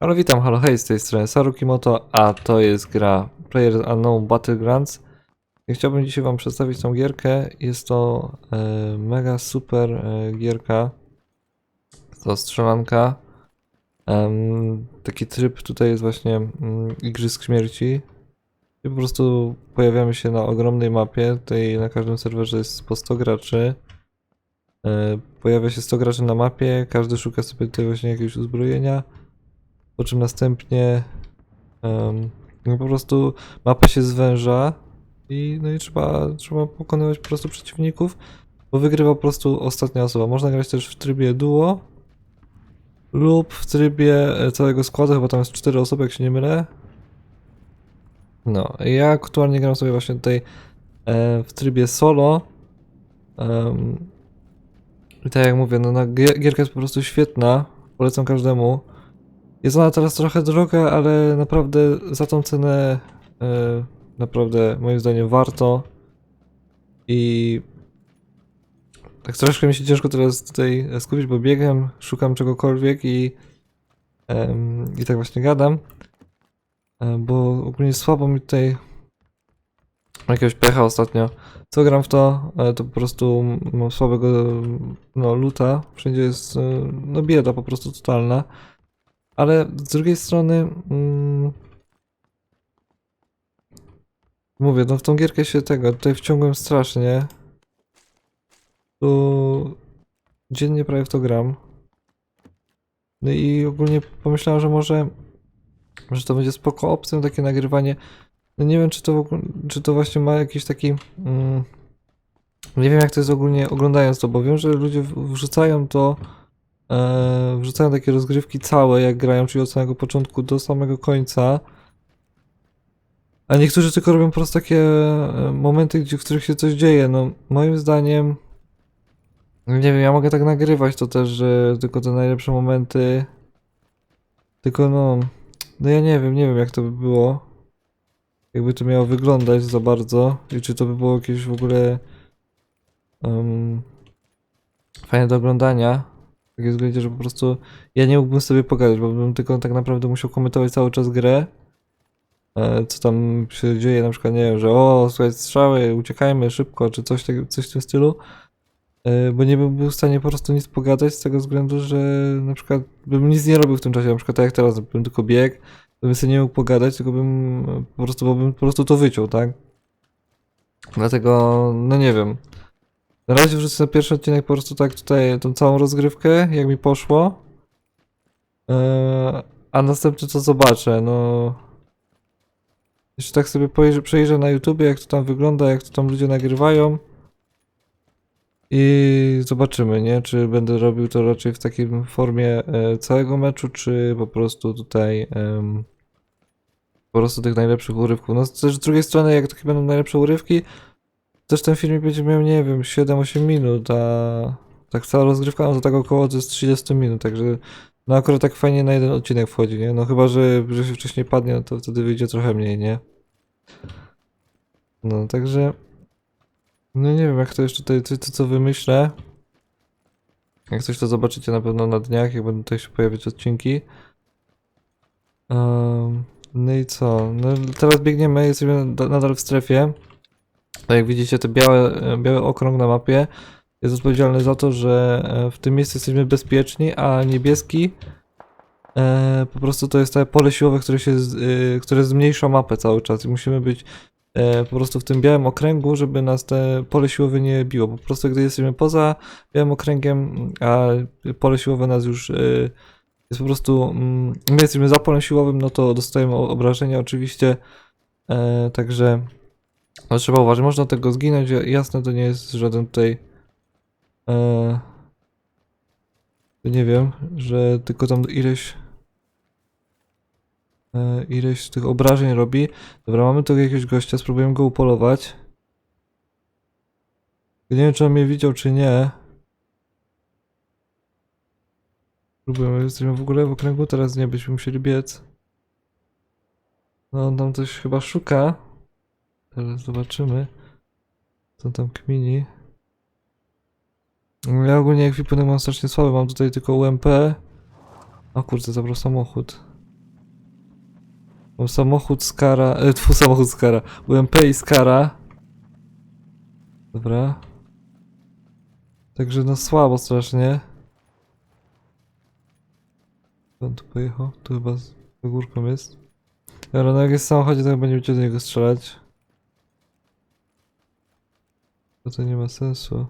Ale witam, halo hej, z tej strony Sarukimoto, a to jest gra Player Unknown Battlegrounds. I chciałbym dzisiaj wam przedstawić tą gierkę. Jest to e, mega super e, gierka. To strzelanka. Em, taki tryb tutaj jest właśnie mm, Igrzysk Śmierci. I po prostu pojawiamy się na ogromnej mapie. Tutaj na każdym serwerze jest po 100 graczy. E, pojawia się 100 graczy na mapie, każdy szuka sobie tutaj właśnie jakiegoś uzbrojenia. Po czym następnie em, no po prostu mapa się zwęża i no i trzeba, trzeba pokonywać po prostu przeciwników, bo wygrywa po prostu ostatnia osoba. Można grać też w trybie duo lub w trybie e, całego składu, chyba tam jest 4 osoby, jak się nie mylę. No, ja aktualnie gram sobie właśnie tutaj e, w trybie solo. Em, I tak jak mówię, no, no gier- gierka jest po prostu świetna, polecam każdemu. Jest ona teraz trochę droga, ale naprawdę za tą cenę e, naprawdę moim zdaniem warto. I tak troszkę mi się ciężko teraz tutaj skupić, bo biegam, szukam czegokolwiek i, i tak właśnie gadam. E, bo ogólnie słabo mi tutaj jakiegoś pecha ostatnio. Co gram w to, e, to po prostu mam słabego no, luta. Wszędzie jest e, no bieda po prostu totalna. Ale z drugiej strony. Mm, mówię, no w tą gierkę się tego tutaj wciągłem strasznie. Tu dziennie prawie w to gram. No i ogólnie pomyślałem, że może. Że to będzie spoko opcją takie nagrywanie. No nie wiem, czy to, czy to właśnie ma jakiś taki. Mm, nie wiem, jak to jest ogólnie oglądając to, bo wiem, że ludzie wrzucają to e, wrzucają takie rozgrywki całe, jak grają, czyli od samego początku do samego końca. A niektórzy tylko robią po prostu takie e, momenty, gdzie, w których się coś dzieje. No, moim zdaniem. Nie wiem, ja mogę tak nagrywać to też, że tylko te najlepsze momenty. Tylko no. No ja nie wiem, nie wiem jak to by było. Jakby to miało wyglądać za bardzo. I czy to by było jakieś w ogóle. em, fajne do oglądania. W takim względzie, że po prostu ja nie mógłbym sobie pogadać, bo bym tylko tak naprawdę musiał komentować cały czas grę. E, Co tam się dzieje, na przykład, nie wiem, że o, słuchaj, strzały, uciekajmy szybko, czy coś, tak, coś w tym stylu. E, Bo nie bym był w stanie po prostu nic pogadać z tego względu, że na przykład bym nic nie robił w tym czasie, na przykład tak jak teraz, bym tylko biegł, bym sobie nie mógł pogadać, tylko bym po prostu, bo bym po prostu to wyciął, tak? Dlatego, no nie wiem. Na razie wrzucę na pierwszy odcinek po prostu tak tutaj tą całą rozgrywkę, jak mi poszło. Eee, a następny to zobaczę, no. Jeszcze tak sobie przejrzę na YouTube, jak to tam wygląda, jak to tam ludzie nagrywają. I zobaczymy, nie? Czy będę robił to raczej w takiej formie e, całego meczu, czy po prostu tutaj po prostu tych najlepszych urywków. No też z drugiej strony, jak takie będą najlepsze urywki, też ten filmik będzie miał, nie wiem, 7-8 minut, a tak cała rozgrywka, no to tak około to jest 30 minut, także no akurat tak fajnie na jeden odcinek wchodzi, nie? No chyba, że, że się wcześniej padnie, no to wtedy wyjdzie trochę mniej, nie? No, także no nie wiem, jak to jeszcze tutaj, co, co wymyślę. Jak coś to zobaczycie na pewno na dniach, jak będą tutaj się pojawiać odcinki. Em, no i co? No teraz biegniemy, jesteśmy na- nadal w strefie. Tak jak widzicie, te białe, e, biały okrąg na mapie jest odpowiedzialny za to, że e, w tym miejscu jesteśmy bezpieczni, a niebieski e, po prostu to jest takie pole siłowe, które się, z- e, które zmniejsza mapę cały czas i musimy być e, po prostu w tym białym okręgu, żeby nas te pole siłowe nie biło. Po prostu gdy jesteśmy poza białym okręgiem, a pole siłowe nas już jest po prostu, mm, my jesteśmy za polem siłowym, no to dostajemy obrażenia oczywiście, e, także no trzeba uważać, można tego zginąć, ja- jasne, to nie jest żaden tutaj e, nie wiem, że tylko tam ileś e, ileś tych obrażeń robi. Dobra, mamy tu jakiegoś gościa, spróbujemy go upolować. Nie wiem, czy on mnie widział, czy nie. Spróbujemy, jesteśmy w ogóle w okręgu, teraz nie byśmy musieli biec. No, on tam coś chyba szuka. Teraz zobaczymy. Co tam kmini. No, Ja ogólnie ekwipunek mam strasznie słaby, mam tutaj tylko UMP. O kurde, zabrał samochód. Mam samochód Skara, e, tfu, samochód Skara, UMP i Skara. Dobra. Także no słabo strasznie. On tu pojechał? Tu chyba z górką jest. Dobra, no jak jest w samochodzie, to chyba nie będzie do niego strzelać. To nie ma sensu.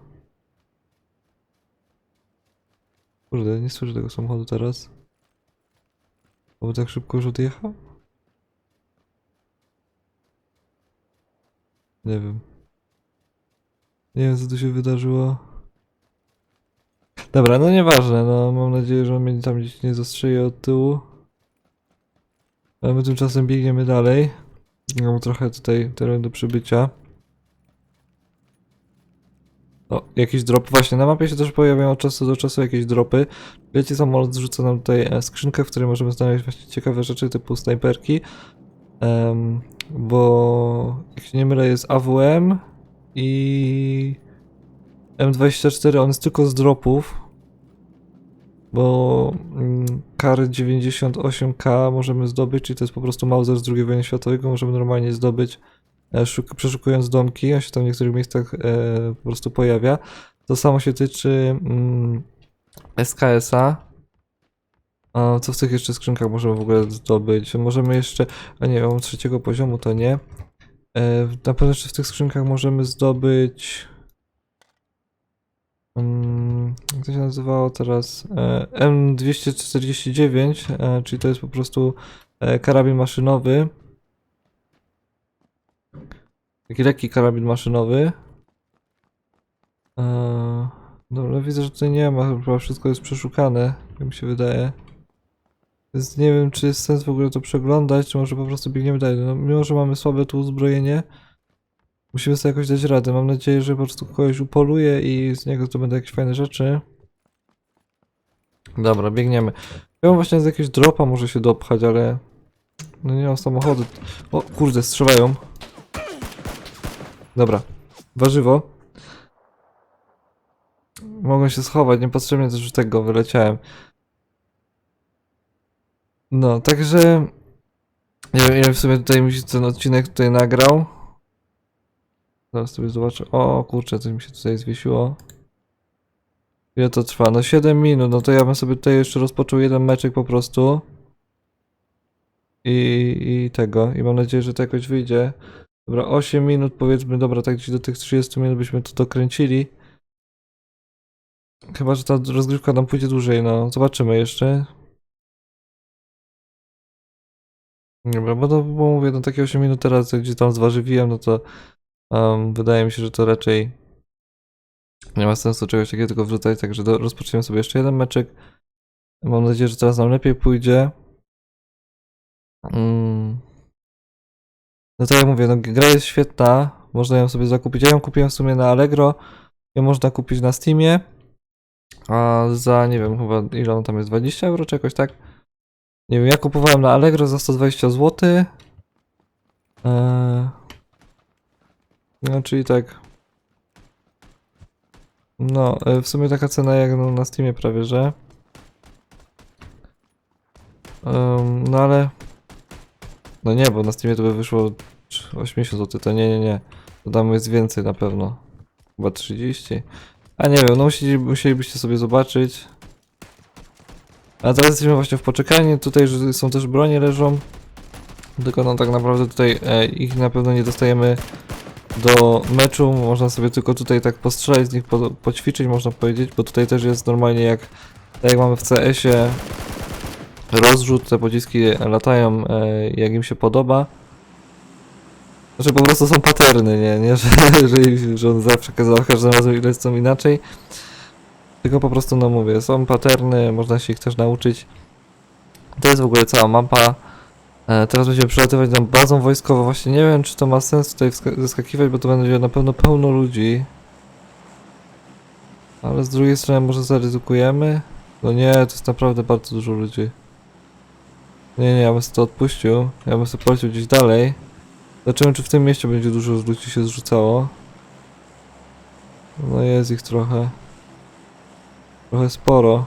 Kurde, nie słyszę tego samochodu teraz. Bo tak szybko już odjechał? Nie wiem. Nie wiem co tu się wydarzyło. Dobra, no nieważne, no mam nadzieję, że on mnie tam gdzieś nie zastrzeli od tyłu. A my tymczasem biegniemy dalej. Mam trochę tutaj teren do przybycia. O, jakiś drop. Właśnie, na mapie się też pojawiają od czasu do czasu jakieś dropy. Leci samolot, zrzuca nam tutaj e, skrzynkę, w której możemy znaleźć właśnie ciekawe rzeczy typu snajperki. Em, bo, jak się nie mylę, jest AWM i M24, on jest tylko z dropów. Bo mm, kar 98k możemy zdobyć, czyli to jest po prostu Mauser z II wojny światowej, możemy normalnie zdobyć e, szuk- przeszukując domki, on się tam w niektórych miejscach e, po prostu pojawia. To samo się tyczy mm, SKS-a. A co w tych jeszcze skrzynkach możemy w ogóle zdobyć? Możemy jeszcze, a nie, mam trzeciego poziomu, to nie. E, na pewno jeszcze w tych skrzynkach możemy zdobyć Mm, jak to się nazywało teraz? E, M249, e, czyli to jest po prostu karabin maszynowy. Taki lekki karabin maszynowy. E, Dobra, widzę, że tutaj nie ma, chyba wszystko jest przeszukane, jak mi się wydaje. Więc nie wiem, czy jest sens w ogóle to przeglądać, czy może po prostu biegniemy dalej. No, mimo, że mamy słabe tu uzbrojenie, Musimy sobie jakoś dać radę. Mam nadzieję, że po prostu kogoś upoluję i z niego to będą jakieś fajne rzeczy. Dobra, biegniemy. Ja mam właśnie z jakiegoś dropa może się dopchać, ale... No nie mam samochodu. O, kurde, strzelają. Dobra. Warzywo. Mogę się schować, niepotrzebnie też już tego wyleciałem. No, także... Wiem, ile w sumie tutaj mi się ten odcinek tutaj nagrał. Zaraz sobie zobaczę. O kurczę, coś mi się tutaj zwiesiło. Ile to trwa? No 7 minut, no to ja bym sobie tutaj jeszcze rozpoczął jeden meczek po prostu. I, I tego. I mam nadzieję, że to jakoś wyjdzie. Dobra, 8 minut powiedzmy, dobra, tak gdzieś do tych 30 minut byśmy to dokręcili. Chyba, że ta rozgrywka nam pójdzie dłużej, no. Zobaczymy jeszcze. Dobra, bo, to, bo mówię, no takie 8 minut teraz, gdzie tam zwarzywiłem, no to Um, wydaje mi się, że to raczej nie ma sensu czegoś takiego tylko wrzucać, także do, rozpoczniemy sobie jeszcze jeden meczek. Mam nadzieję, że teraz nam lepiej pójdzie. Mm. No tak jak mówię, no, gra jest świetna, można ją sobie zakupić. Ja ją kupiłem w sumie na Allegro, ją można kupić na Steamie, a za, nie wiem, chyba ile on tam jest, 20 euro czy jakoś tak? Nie wiem, ja kupowałem na Allegro za 120 zł. Eee... No, czyli tak. No, e, w sumie taka cena jak no, na Steamie prawie, że. Em, no ale. No nie, bo na Steamie to by wyszło 80 zł, to nie, nie, nie. To tam jest więcej na pewno. Chyba 30. A nie wiem, no musieli, musielibyście sobie zobaczyć. A teraz jesteśmy właśnie w poczekaniu, tutaj są też bronie leżą. Tylko no tak naprawdę tutaj e, ich na pewno nie dostajemy do meczu. Można sobie tylko tutaj tak postrzelać z nich, po, poćwiczyć można powiedzieć, bo tutaj też jest normalnie jak, tak jak mamy w CS-ie rozrzut, te pociski latają e, jak im się podoba. Znaczy po prostu są paterny, nie, nie? Że, że, że on zawsze za każdym razem ile są inaczej. Tylko po prostu, no mówię, są paterny, można się ich też nauczyć. To jest w ogóle cała mapa. E, Teraz będziemy przelatywać tą bazą wojskową. Właśnie nie wiem, czy to ma sens tutaj zeskakiwać, bo to będzie na pewno pełno ludzi. Ale z drugiej strony może zaryzykujemy? No nie, to jest naprawdę bardzo dużo ludzi. Nie, nie, ja bym to odpuścił. Ja bym sobie polecił gdzieś dalej. Zobaczymy, czy w tym mieście będzie dużo ludzi się zrzucało. No jest ich trochę. Trochę sporo.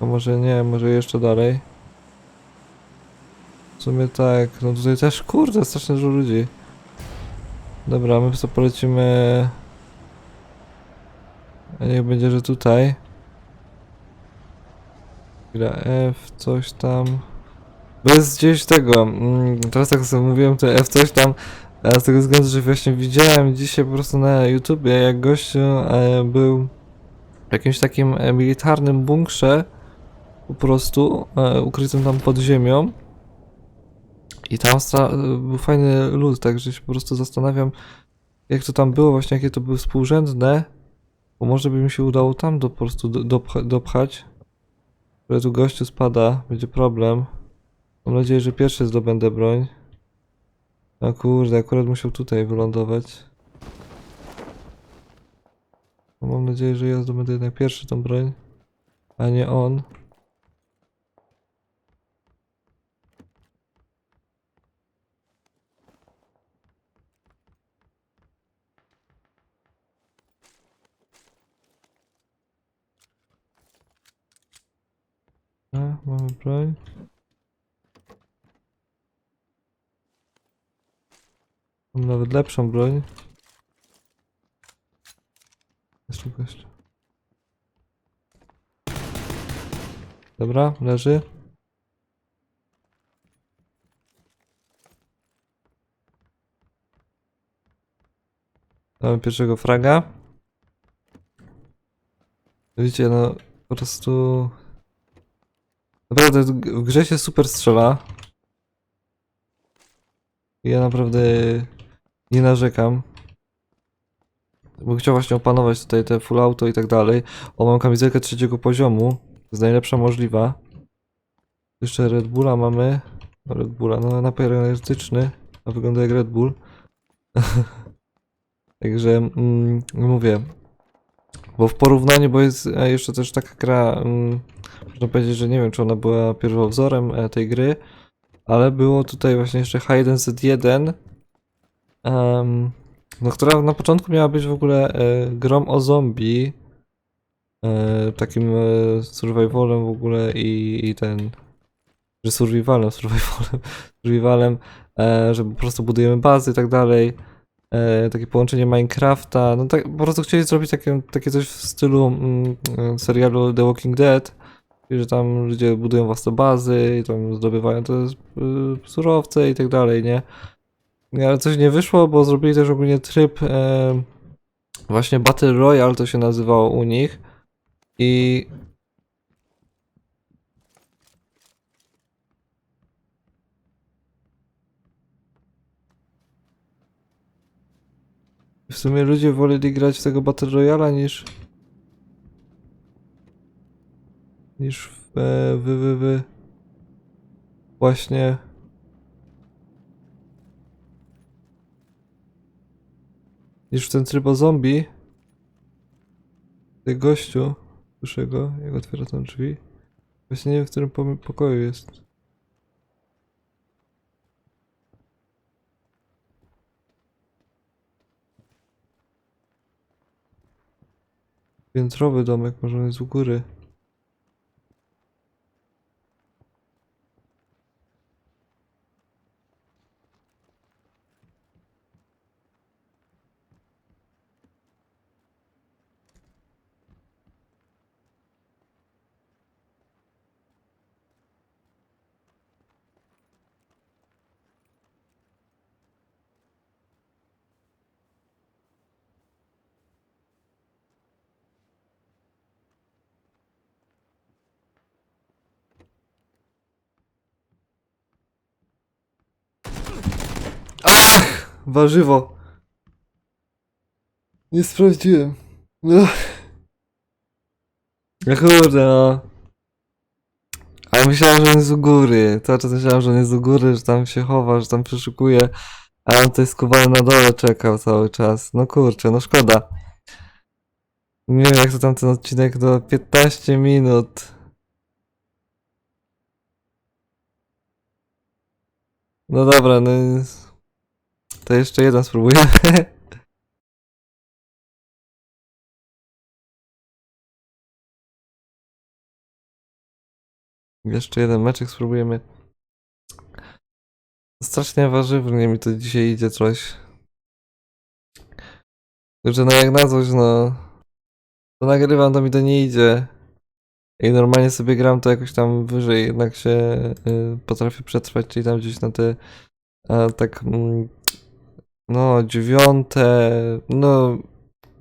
A może nie, może jeszcze dalej. sumie tak, no tutaj też, kurde, strasznie dużo ludzi. Dobra, my sobie polecimy... A niech będzie, że tutaj. Chwila F, coś tam... Jest gdzieś tego, mm, teraz tak sobie mówiłem, to F coś tam, z tego względu, że właśnie widziałem dzisiaj po prostu na YouTubie, jak gościu e, był w jakimś takim e, militarnym bunkrze, po prostu, e, ukrytym tam pod ziemią. I tam był fajny lód, także się po prostu zastanawiam, jak to tam było, właśnie jakie to były współrzędne, bo może by mi się udało tam do, po prostu do, dopcha- dopchać. Ale tu gościu spada, będzie problem. Mam nadzieję, że pierwszy zdobędę broń. A kurde, akurat musiał tutaj wylądować. No, mam nadzieję, że ja zdobędę jednak pierwszy tą broń, a nie on. A, broń. Mam nawet lepszą broń. Jest tu gość. Dobra, leży. Mamy pierwszego fraga. Widzicie, no po prostu... Naprawdę w grze się super strzela. Ja naprawdę nie narzekam. Bym chciał właśnie opanować tutaj te full auto i tak dalej. O, mam kamizelkę trzeciego poziomu. To jest najlepsza możliwa. Jeszcze Red Bulla mamy. No, Red Bulla, no napój energetyczny. A wygląda jak Red Bull. Także mm, mówię. Bo w porównaniu, bo jest e, jeszcze też taka gra, mm, można powiedzieć, że nie wiem, czy ona była pierwowzorem e, tej gry, ale było tutaj właśnie jeszcze H1Z1, em, no, która na początku miała być w ogóle e, o zombie, e, takim e, survivalem w ogóle i, i ten, że survivalem, survivalem, survivalem, e, że po prostu budujemy bazy i tak dalej, e, takie połączenie Minecrafta, no tak, po prostu chcieli zrobić takie, takie coś w stylu mm, e, serialu The Walking Dead, że tam ludzie budują własne bazy i tam zdobywają te y, surowce i tak dalej, nie? Ale coś nie wyszło, bo zrobili też ogólnie tryb e, właśnie Battle Royale to się nazywało u nich i w sumie ludzie woleli grać w tego Battle Royale'a niż niż w, e, wy, wy, wy. Właśnie. Niż w ten tryb zombie. Ty gościu. Słyszę go, jak otwiera tam drzwi. Właśnie nie wiem, w którym pokoju jest. Piętrowy domek, może on jest u góry. Warzywo. Nie sprawdziłem. No. No kurde, no. Ale myślałem, że on jest u góry. Cały czas myślałem, że on jest u góry, że tam się chowa, że tam przeszukuje. A on tutaj skubany na dole czekał cały czas. No kurczę, no szkoda. Nie wiem, jak to tam ten odcinek do 15 minut. No dobra, no. To jeszcze jeden spróbujemy. Jeszcze jeden meczek spróbujemy. Strasznie warzywnie mi to dzisiaj idzie coś. Że no jak na coś, no. To nagrywam, to mi to nie idzie. I normalnie sobie gram to jakoś tam wyżej, jednak się y, potrafię przetrwać, czyli tam gdzieś na te a, tak mm, no dziewiąte, no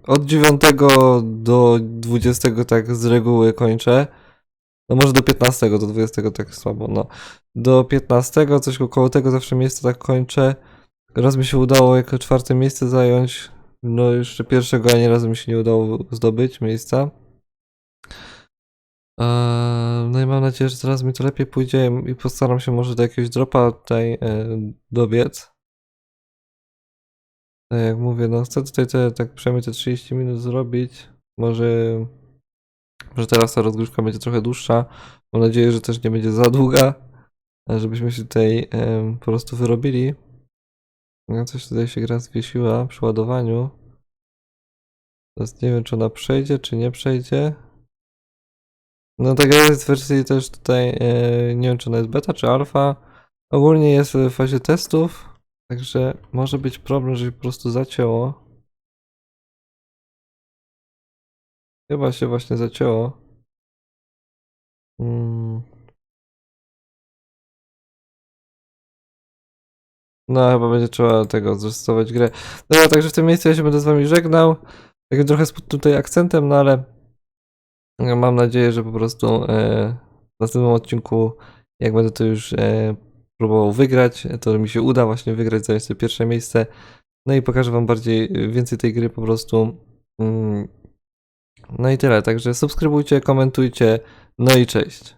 od dziewiątego do dwudziestego tak z reguły kończę. No może do 15, do 20 tak słabo, no. Do 15, coś około tego zawsze miejsce tak kończę. Raz mi się udało jako czwarte miejsce zająć. No jeszcze pierwszego ani razu mi się nie udało zdobyć miejsca. Eee, No i mam nadzieję, że teraz mi to lepiej pójdzie i postaram się może do jakiegoś dropa tutaj e, dobiec. Tak jak mówię, no chcę tutaj te, tak przynajmniej te 30 minut zrobić. Może, może teraz ta rozgrywka będzie trochę dłuższa. Mam nadzieję, że też nie będzie za długa, a żebyśmy się tutaj po prostu wyrobili. No coś tutaj się gra zwiesiła przy ładowaniu. Teraz nie wiem, czy ona przejdzie, czy nie przejdzie. No ta gra jest w wersji też tutaj, e, nie wiem, czy ona jest beta, czy alfa. Ogólnie jest w fazie testów, także może być problem, że się po prostu zacięło. Chyba się właśnie zacięło. Mm. No, chyba będzie trzeba tego zrestować grę. Dobra, także w tym miejscu ja się będę z wami żegnał. Takim trochę z tutaj akcentem, no ale mam nadzieję, że po prostu e, w następnym odcinku, jak będę to już e, próbował wygrać, to mi się uda właśnie wygrać, zająć sobie pierwsze miejsce. No i pokażę wam bardziej, więcej tej gry po prostu. Mm. No i tyle, także subskrybujcie, komentujcie, no i cześć.